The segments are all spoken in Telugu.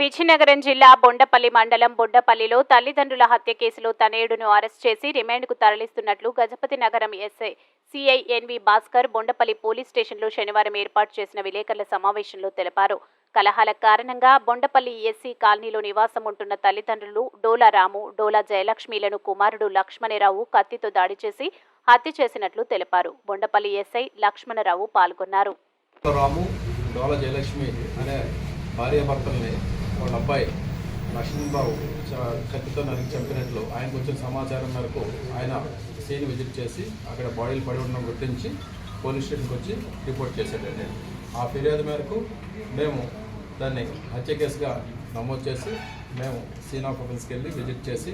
విజయనగరం జిల్లా బొండపల్లి మండలం బొండపల్లిలో తల్లిదండ్రుల హత్య కేసులో తనయుడును అరెస్ట్ చేసి రిమాండ్కు తరలిస్తున్నట్లు Gajapathi Nagaram SI CI N V Bhaskar Bondapalli police స్టేషన్లో శనివారం ఏర్పాటు చేసిన విలేకరుల సమావేశంలో తెలిపారు. కలహాల కారణంగా బొండపల్లి ఎస్సీ కాలనీలో నివాసం ఉంటున్న తల్లిదండ్రులు డోలా రాము డోలా జయలక్ష్మిలను కుమారుడు లక్ష్మణరావు కత్తితో దాడి చేసి హత్య చేసినట్లు తెలిపారు. బొండపల్లి ఎస్ఐ లక్ష్మణరావు పాల్గొన్నారు. రాము జయలక్ష్మి అనే భార్యాభర్తల్ని వాళ్ళ అబ్బాయి లక్ష్మణరావు కత్తితో నరికి చంపినట్లు ఆయనకు వచ్చిన సమాచారం మేరకు ఆయన సీన్ విజిట్ చేసి అక్కడ బాడీలు పడి ఉండడం గుర్తించి పోలీస్ స్టేషన్కి వచ్చి రిపోర్ట్ చేశాడండి. ఆ ఫిర్యాదు మేరకు మేము దాన్ని హత్య కేసుగా నమోదు చేసి మేము సీన్ ఆఫ్ ఆఫీస్కి వెళ్ళి విజిట్ చేసి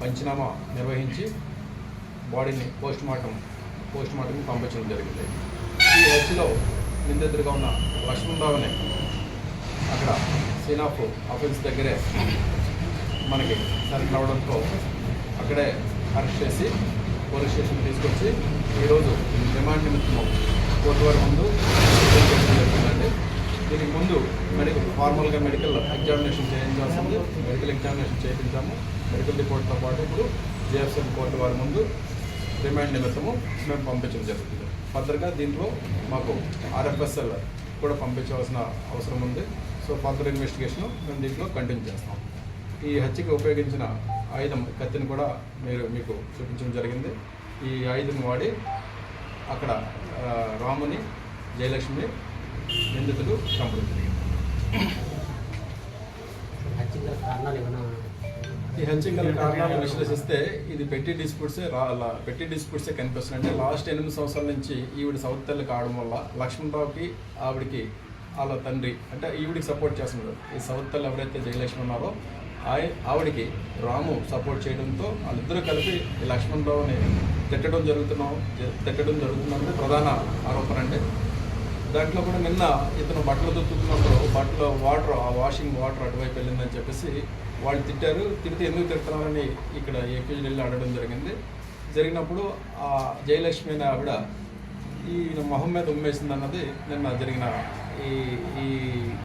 పంచనామా నిర్వహించి బాడీని పోస్ట్ మార్టం పోస్ట్ మార్టంకి పంపించడం జరిగింది. ఈ హత్యలో నిందితుడిగా ఉన్న లక్ష్మణరావుని అక్కడ సీనాఫ్ ఆఫీస్ దగ్గరే మనకి సరిగ్గా అవడంతో అక్కడే అరెస్ట్ చేసి పోలీస్ స్టేషన్ తీసుకొచ్చి ఈరోజు రిమాండ్ నిమిత్తం కోర్టు వారి ముందు జరుగుతుందండి దీనికి ముందు మెడికల్ ఫార్మల్గా మెడికల్ ఎగ్జామినేషన్ చేయించాల్సింది. మెడికల్ ఎగ్జామినేషన్ చేయించాము. మెడికల్ రిపోర్ట్తో పాటు ఇప్పుడు జేఎస్ఎం కోర్టు వారి ముందు రిమాండ్ నిమిత్తము మేము పంపించడం జరుగుతుంది. ఫర్దర్గా దీంట్లో మాకు ఆర్ఎఫ్ఎస్ఎల్ కూడా పంపించవలసిన అవసరం ఉంది. సో ఫర్దర్ ఇన్వెస్టిగేషన్ మేము దీంట్లో కంటిన్యూ చేస్తాం. ఈ హత్యకి ఉపయోగించిన ఆయుధం కత్తిని కూడా మీరు మీకు చూపించడం జరిగింది. ఈ ఆయుధం వాడి అక్కడ రాముని జయలక్ష్మిని నిందితులు చంపడం జరిగింది. ఈ హత్యకు గల కారణాలను విశ్లేషిస్తే ఇది పెట్టి డిస్ప్యూట్సే రా పెట్టి డిస్ప్యూట్సే కనిపిస్తుంది. అంటే లాస్ట్ ఎనిమిది సంవత్సరాల నుంచి ఈవిడ సౌత్ తెల్ల కావడం వల్ల లక్ష్మణరావుకి ఆవిడకి వాళ్ళ తండ్రి అంటే ఈవిడికి సపోర్ట్ చేస్తున్నాడు. ఈ సౌత్ ఎవరైతే జయలక్ష్మి ఉన్నారో ఆవిడికి ఆవిడకి రాము సపోర్ట్ చేయడంతో వాళ్ళిద్దరూ కలిపి ఈ లక్ష్మణరావుని తిట్టడం జరుగుతున్నాం తిట్టడం జరుగుతున్నది ప్రధాన ఆరోపణ అంటే దాంట్లో కూడా నిన్న ఇతను బట్టలు దుక్కుతున్నప్పుడు బట్టలు వాటర్ ఆ వాషింగ్ వాటర్ అటువైపు వెళ్ళిందని చెప్పేసి వాళ్ళు తిట్టారు. తిడితే ఎందుకు తిడుతున్నారని ఇక్కడ ఏపీ వెళ్ళి అడగడం జరిగింది. జరిగినప్పుడు ఆ జయలక్ష్మి అనే ఆవిడ ఈ మొహం మీద ఉమ్మేసింది అన్నది నిన్న జరిగిన ఈ ఈ